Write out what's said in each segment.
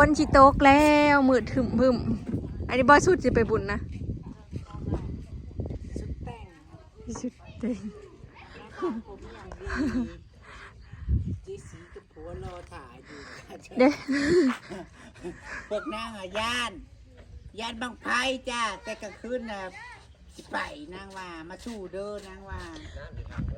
คนชิโตกแล้วมืดถึมพึมอันนี้บอสุดจะไปบุญนะชุดแต่งสุดเต็งจีสีกับผัวรอถ่ายอยู่เด้พวกนางอะย่านย่านบางไพจ้าแต่กลางคืนน่ะสิไปนางว่ามาสู้เด้อนางว่า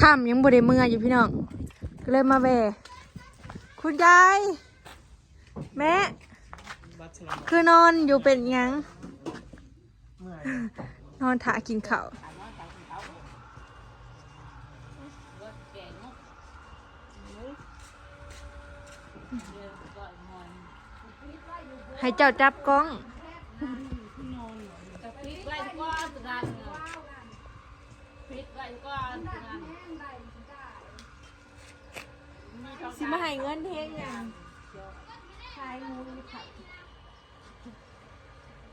ข้ามยังบ่ได้เมื่ออยู่พี่น้องก็เลยมาแวะคุณยาย แม่ คือนอนอยู่เป็นหยัง นอนถากินข้าวให้เจ้าจับกล้องพริกไว้ก้อนสุดานพริกไว้ก้อนสุดานสิมาให้เงินเทงยัง ขายหมูหรือไข่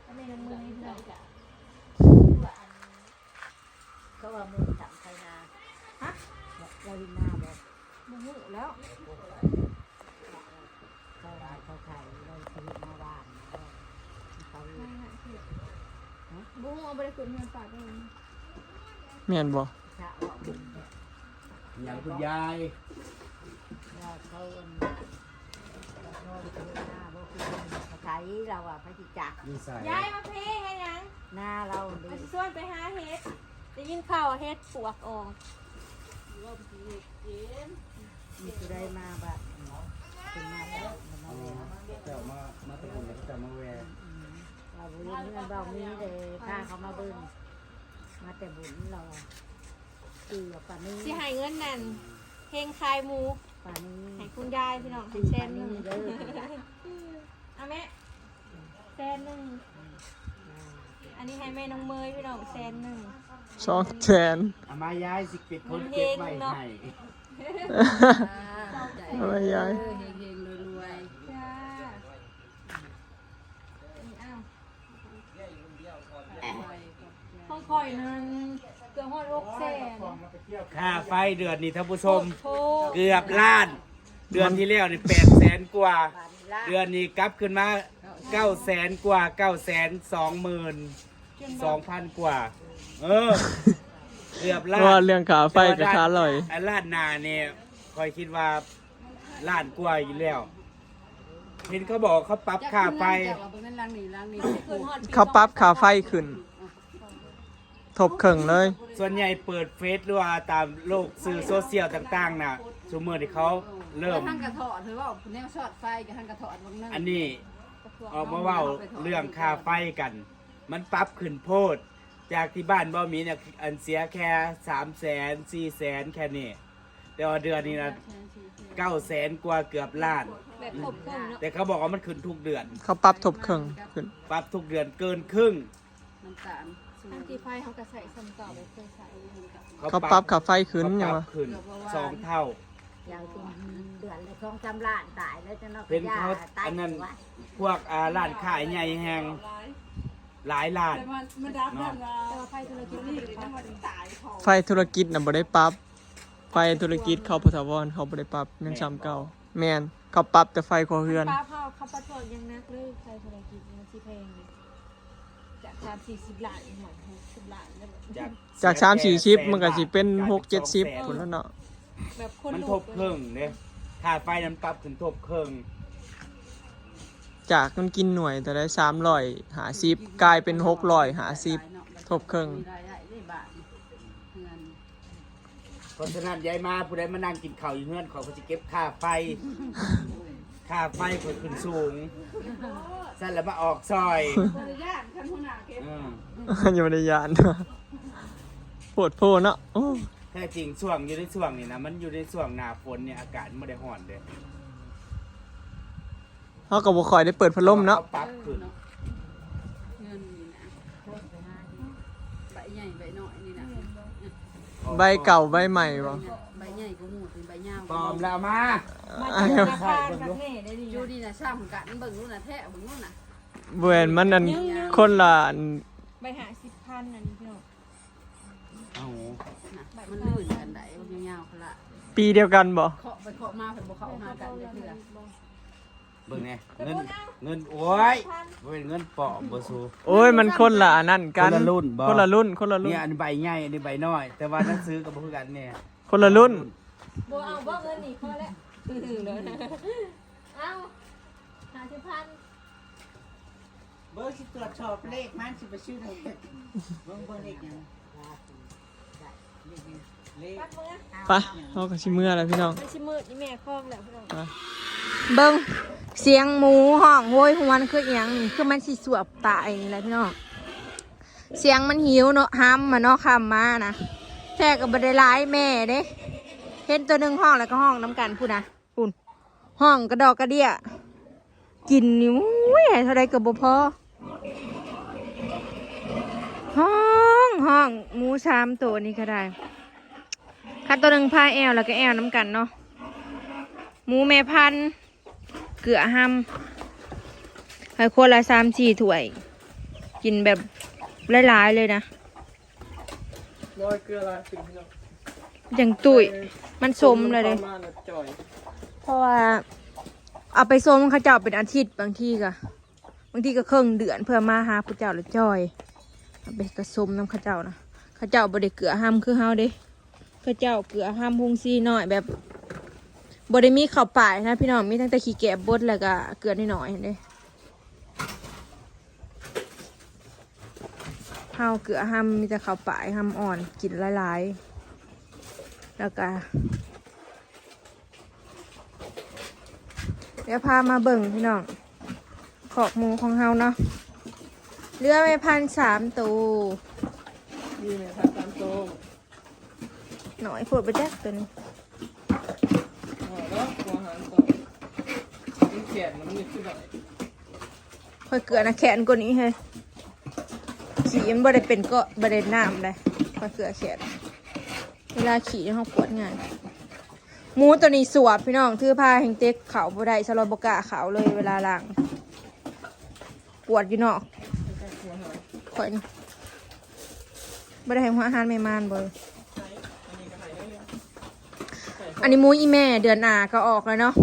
ก็ไม่น้ำมือให้เราก็ว่ามึงทำใครนาฮะเราวินนาบอกหมูแล้วเขาเขาไทยเราชีวิตมาบ้านเขาบุ้งเอาไปขึ้นเงินฝากเองแม่นบ่ชะว่ามึงอย่างคุณยายว่าเขา นอนชีวิตหน้าบอกคือเขาไทยเราอะพระจิจักดีใส่ยายมาเพให้ยังหน้าเราดีมาส่วนไปหาเฮ็ดได้ยินข่าวว่าเฮ็ดปวกออกมีสุได้มาแบบเป็นมาแล้วมันมาแล้วเจ้ามา มาตะกุนแล้วก็จะมาแวร์เราบุญเงินเรามีเลยพาเขามาเบิ่งมาแต่บุญเราตีกับป่านี้สิให้เงินนั่นเพลงคายหมู ป่านี้ให้คุณยายพี่น้องตีแซป่านหนึ่นี้งเด้อเอาแม่แซนหนึ่งอันนี้ให้แม่น้องเมยพี่น้องแซนหนึ่งช่องแทนเอามายายสิปิดคนเก็บไว้ให้เอาไว้ยายเฮงเฮงรวยจ้านี่อ้าวห้องคอยนั้น เกือบหอดหกแสนค่าไฟเดือนนี้ท่านผู้ชม โทรเกือบล้าน เดือนที่แล้วนี่แปดแสนกว่า เดือนนี้กลับขึ้นมาเก้าแสนกว่าเก้าแสนสองหมื่นสองพันกว่า เออ เกือบล้าว่าน เรื่องขาไฟกับขาลอยไอ้ล้านนาเนี่ยคอยคิดว่าล้านกว่าอยู่แล้ว เห็นเขาบอกเขาปรับค่าไฟคืนหอดปีเขาปรั๊บขาไฟขึ้น ทบเข่งเลย ส่วนใหญ่เปิดเฟซหรือว่าตามโลกสื่อโซเชียลต่างๆน่ะสมมติที่เขาเริ่มท่านกระถอดถือว่าแนวชอดไฟกับท่านกระถอดบางนั่นอันนี้ออกมาเว่าเรื่องค่าไฟกัน มันปรับขึ้นโพด จากที่บ้านบ่มีเนี่ยอันเสียแค่สามแสนสี่แสนแค่นี้แต่ว่าเดือนนี้นะเก้าแสนกว่าเกือบล้าน แบบครบเครื่องเนาะแต่เขาบอกว่ามันขึ้นทุกเดือน เขาปรับทบเข่งขึ้น ปรับทุกเดือนเกินครึ่ง น้ำตาลสู อันงที่ไฟเขาก็ใส่ซ้ำเก่าไปเคยใส่เขาปรับขาไฟขึ้นเขาปยังรับวะขึ้นสองเท่า อย่างที่เดือนละสองสามล้านตายแล้วจะนอกเป็นเขาตายอันนั้นวะพวกอ่าร้านขายใหญ่แหงหลายล้าน แต่มันมันดับนั่นว่าแต่ว่าไฟธุรกิจนี่นี่เลยทั้งวันตายของไฟธุรกิจน่ะบ่ได้ปรับ ไฟธุรกิจเขาพุทธวรเขาบ่ได้ปรับยังซ้ำเก่า แม่นเขาปรับแต่ไฟครัวเรือน ป้าเผาเขาประทวงยังนักเลยไฟธุรกิจมันที่แพงเลยจาก สามสี่สิบล้านหมดหกสิบล้านแล้วแบบจากจาก3 4 0มันก็สิเป็น6 70พุ่นแล้วเนาะแบบคนมันลูทกบเครื่องเนี่ยค่าไฟนั้นปรับขึ้นทบเครื่องจากมันกินหน่วยแต่ได้300หา10กลายเป็น600หา10ทบเครื่องมีรายได้ได้บาทเงินเพราะฉะนั้นยายมาผู้ใดมานั่งกินข้าวอยู่เฮือนเขาก็จะเก็บค่าไฟ ค่าไฟเพิ่นขึ้นสูง สั่นแล้วมาออกซอยญาติท่านหัวหน้าเก็บอืมยังไม่ได้ยานโพดโพเนาะโอ้แท้จริงช่วงอยู่ในช่วงนี้นะมันอยู่ในช่วงหน้าฝนเนี่ยอากาศมันไม่ได้ร้อนเด้เขาก็บ่ค่อยได้เปิดพัดลมเนาะขปรับขึ้นเงินนี่นะใบใหญ่ใบน้อยนี่นะใบเก่าใบใหม่บ่ ใบใหญ่ก็หมูถึงใบยาวปลอมแล้วมามาอ้าจากวธนาคารประเทศได้ดีอยู่ดีนะซ้ำกันเบิ่งนู่นน่ะแท้เบิ่งนู่นน่ะเวนมันนั่นคนละอันไปหาสิบพันอันนี้พี่น้องเอ้าน่ะมันลื่นกันได้มันยาวๆเขาละปีเดียวกันบ่เคาะไปเคาะมาเพิ่นบ่เข้าหากันเลยเทื่อเบิ่งแน่เงินเงินโอ้ยบ่เป็นเงินปลอมบ่สู้โอ้ยมันคนละอันนั่นกันคนละรุ่นบ่คนละรุ่นคนละรุ่นเนี่ยอันนี้ใบใหญ่อันนี้ใบน้อย แต่ว่าหนังสือก็บ่คือกันเนี่ย คนละรุ่นบ่เอาบ่เงินนี่พอแล้วเอาหาสิพันเบอร์สิตรวจสอบเลขมันสิไปชื่อเลขเบิ่งเบิ่งเลขหยังเลขปัดมือไปเขาก็ชิเมื่อแล้วพี่น้องมันสิมืดนี่แม่คล้องแล้วพี่น้องไปเบิ่งเสียงหมูห้องโวยหวนคืออีหยังนี่คือมันสิสวบตายนี่แหละพี่น้องเสียงมันหิวเนาะห้ำมาเนาะคำมานะแท้ก็บ่ได้ร้ายแม่เด้เห็นตัวหนึงห้องแล้วก็ห้องน้ำกันพูดนะพูนห้องกระดอกกระเดียกินนี่อุ้ยให้เท่าไรก็บ่พอห้องห้องหมูสามตัวนี่ก็ได้คันตัวหนึ่งพาแอลแล้วก็แอลน้ำกันเนาะหมูแม่พันธุ์เกลือห้ำให้คนละสามสี่ถ้วย กินแบบหลายๆเลยนะ ร้อยเกลือละสิพี่น้องอย่างตุยมันสมเลยเลย มาณน่ะจ่อยเพราะว่า เอาไปส้มเขาเจ้าเป็นอาทิตย์บางทีก็บางทีก็ครึ่งเดือนเพื่อมาหาพระเจ้าละจอยเอาไปกระสมน้ำเข้าเจ้านะเข้าเจ้าบริเกลือห้ำคือเฮาเด้เข้าเจ้าเกลือห้ำพุงซีหน่อยแบบบริมีข้าวป่ายนะพี่น้องมีตั้งแต่ขี้แกะบดแล้วก็เกลือนิดหน่อยๆเด้ เฮาเกลือห้ำมีแต่ข้าวป่ายห้ำอ่อนกินหลายๆ แล้วก็เดี๋ยวพามาเบิ่งพี่น้องขอกหมูของเฮาเนาะเรือไม่พันสามตัวนี่แม่ทัดตามโตหน่อยปวดไปแจ๊กตัวนี้หัวแล้วหัวหางต่อมันแขนมันนี่คือแบบค่อยเกลือนะแขนกว่านี้เฮ้ยขี่ มันบ่ได้เป็นก็บ่ได้น้ำเลยค่อยเกลือแขนเวลาขี่ในห้องปวดงานหมูตัวนี้สวบพี่น้องถือผ้าแห่งเต็กเขาบ่ได้สลอบกล้าเขาเลยเวลาล้างปวดอยู่นอกค่อยนี่บ่ได้ให้หัวอาหารแม่มานบ่เลยอันนี้มูอีแม่เดือนหนาก็ออกแล้วเนาะ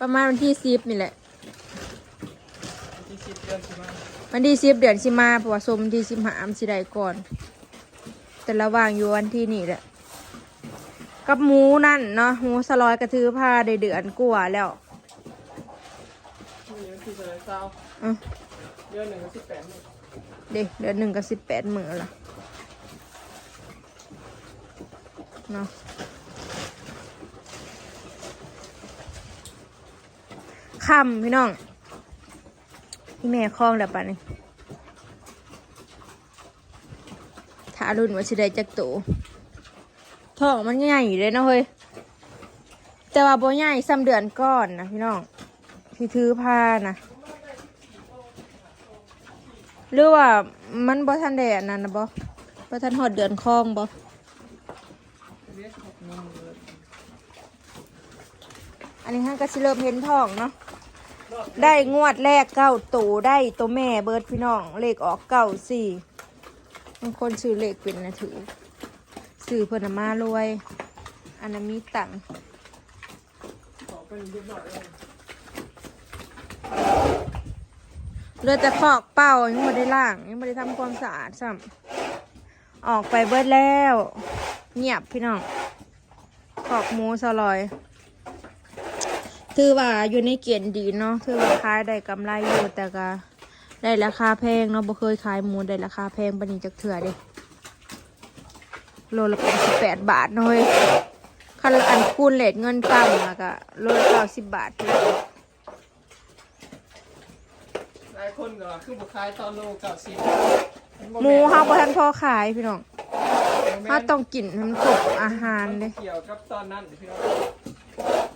ประมาณวันที่สิบนี่แหละ ที่สิบเดือนสิมาวันที่สิบเดือนสิมาเพราะว่าสมวันที่สิบหามสิได้ก่อน แต่ระหว่างอยู่วันที่นี่แหละ กับหมูนั่นเนาะหมูสลอยกระทือผ้าได้เดือนกว่าแล้วนี่มันคือจะเศร้าอือเดือนหนึ่งก็สิบแปดหมื่นเด็กเดือนหนึ่งกับสิบแปดมื้อละเนาะค่ำพี่น้อง พี่แม่คล้องแล้วปะนี่ถ้ารุ่นว่าสิได้จักโตท้องมันใหญ่อยู่เลยนะเฮ้ย แต่ว่าบ่ใหญ่ซ้ำเดือนก้อนนะพี่น้องที่ถือผ้านะหรือว่ามันบ่ทันได้อันนั้นนะบ่บ่ทันหอดเดือนคล้องบ่อันนี้ท่านก็สิเริ่มเห็นทองเนาะ ได้งวดแรกเก้าตูได้ตัวแม่เบิร์ดพี่น้อง เลขออกเก้าสี่บางคนซื้อเลขเป็นนะถือซื้อเพิ่นน่ะมารวยอันนั้นมีตังค์เรือแต่ขอกเป่ายังไม่ได้ล้าง ยังไม่ได้ทำความสะอาดซ้ำออกไปเบิดแล้ว เงียบพี่น้องขอกหมูสลอย ถือว่าอยู่ในเกณฑ์ดีเนาะถือว่าขายได้กำไรอยู่แต่ก็ได้ราคาแพงเนาะบ่เคยขายหมูได้ราคาแพงปานนี้จักเถื่อเด้โลละแปดสิบแปดบาทเนาะเฮ้ยคันอันคูณเลทเงินต่ำแล้วก็โลละเก้าสิบบาทหลายคนก็ว่าคือบุคายตอนโลเก่าสิบหมูเฮาบ่ทันพอขายพี่น้องเฮาต้องกินให้มันครบอาหารเด้เกี่ยวกับตอนนั้นพี่น้อง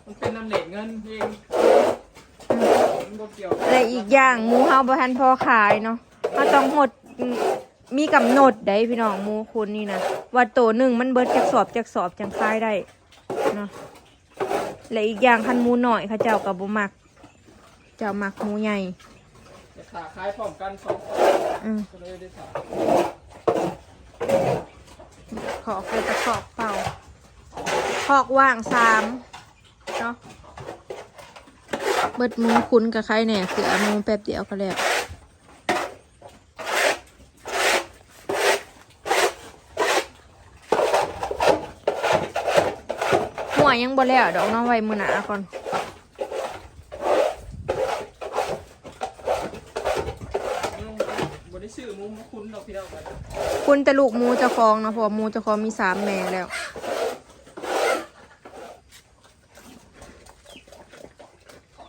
มันเป็นน้ำเหล็กเงินเองมันบ่เกี่ยวและอีกอย่างหมูเฮาบ่ทันพอขายเนาะเฮาต้องหดมีกำหนดได้พี่น้องหมูคุณนี่นะว่าโตหนึ่งมันเบิดจักสอบจักสอบจังขายได้เนาะและอีกอย่างคันหมูหน่อยเขาเจ้าก็บ่มัก เจ้ามักหมูใหญ่จะขาคล้ายพร้อมกันสองคนอืม ก็เลยได้ถามขอกเลยจะขอกเป่าขอกว่างสาม เนาะเบิดหมูคุ้นกับใครแหน่เสือหมูแป๊บเดียวก็แล้วหัวยังบ่แล้วดอกน้องไว้มือหนาก่อนบได้ชื่อมุมคุณดอกพี่น้องไปคุณแต่ลูกหมูเจะคองเนาะเพราะว่าหมูเจะคองมีสามแม่แล้ว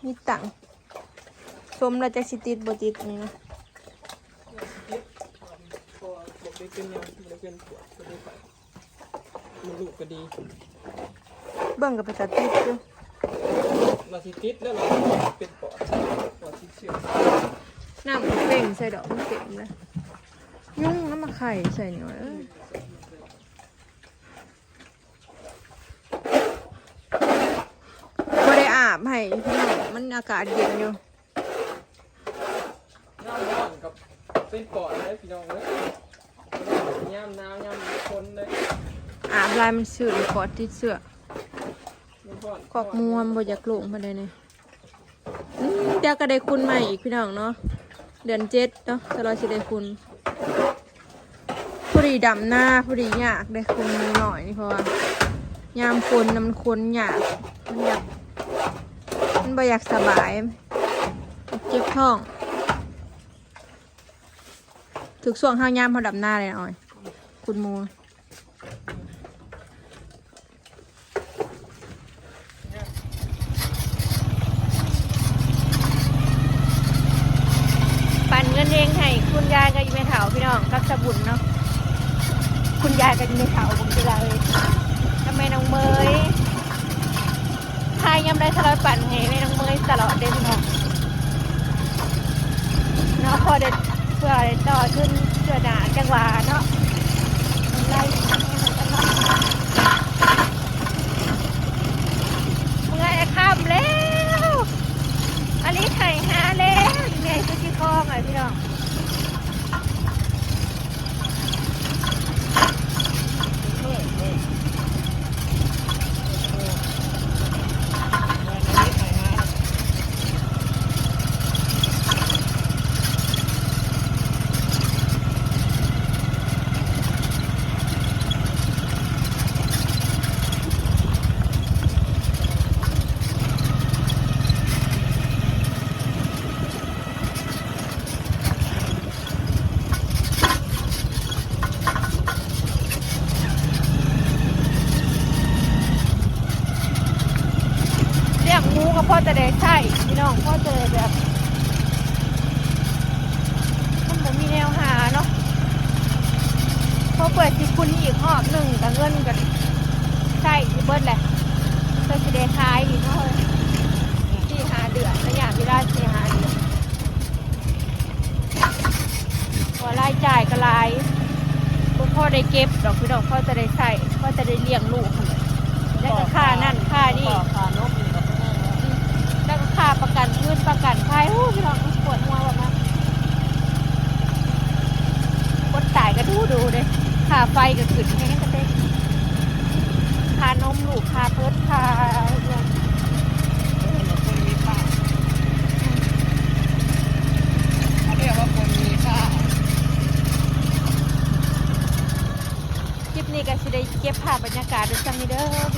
มีตังค์ สมแล้วจะสิติดบ่ติดนี่นะก็บอกได้เป็นยังบ่ได้เป็นปวดบ่ได้ไปมันลูกก็ดีเบิ่งกับไปตัดติดอยู่เราสิติดแล้วเราเป็นปอดปอดที่เชื่อน้ำมันเป่งใส่ดอกมันเต็มเลยยุ่งน้ำมาไข่ใส่หน่อยเอ้ยบ่ได้อาบให้พี่น้องมันอากาศเย็นอยู่ ย่ามร้อนกับเป็นปอดเลยพี่น้องเลยย่ามหนาวย่ามคนเลยอาบลายมันสื่อกอดติดเสื้อมันร้อนกอกมวมบ่อยากลงมาได้เนี่ยอืมเดี๋ยวก็ได้คุณใหม่อีกพี่น้องเนาะเดือนเจ็ดเนาะจะรอสิได้คุณผู้ดีดำหน้าผู้ดียากได้คุณมือหน่อยนี่เพราะว่ายามคนน่ะมันคนยากมันอยากมันบ่อยากสบายเจ็บท้อง ถึกส่วงห้าวยามเขาดำหน้าเลยหน่อย คุณมูปั่นเงินเองให้คุณยายกับยีเมถาพี่น้องกับสบุญเนาะคุณยายกับยีเมถาผมจะเลยทำไมน้องเมยทายยำได้ทะเลาะปั่นให้แม่น้องเมยตลอดเด้พี่น้องเนาะพอเด็ด เพื่อต่อขึ้นเพื่อหนาจังหวะเนาะไล่เมื่อยค่ำแล้วอันนี้ไข่หาแล้วยังไงก็ที่คองอะพี่น้องเรียกหมูกับพ่อจะได้ใช่พี่น้องพ่อจะได้แบบ มันบ่มีแนวหาเนาะพอเปิดสิคุณอีกหอบหนึ่งกับเงินกันใช่ที่ เบิ้ลแหละเพื่อจะได้ขายอีกเนาะสี่หาเดือนระยะเวลาสี่หาเดือนพอรายจ่ายก็รายบ่พ่อได้เก็บดอกพี่ดอกพ่อจะได้ใส่พ่อจะได้เลี้ยงลูกหั่นแหละแล้วก็ค่านั่นค่านี่ขานกนี่ก็ไม่ได้แล้วแล้วก็ค่าประกันพื้นประกันภัยโอ้พี่น้องปวดหัวแบบนั้นคนตายก็ดูดูเลยค่าไฟก็ขึ้นแค่กันเด้ค่านมลูกค่าเพิดค่าเรื่อง คนมีค่าเขาเรียกว่าคนมีค่า คลิปนี้ก็สิได้เก็บภาพบ รยากาศด้วยจังนี้เด้อ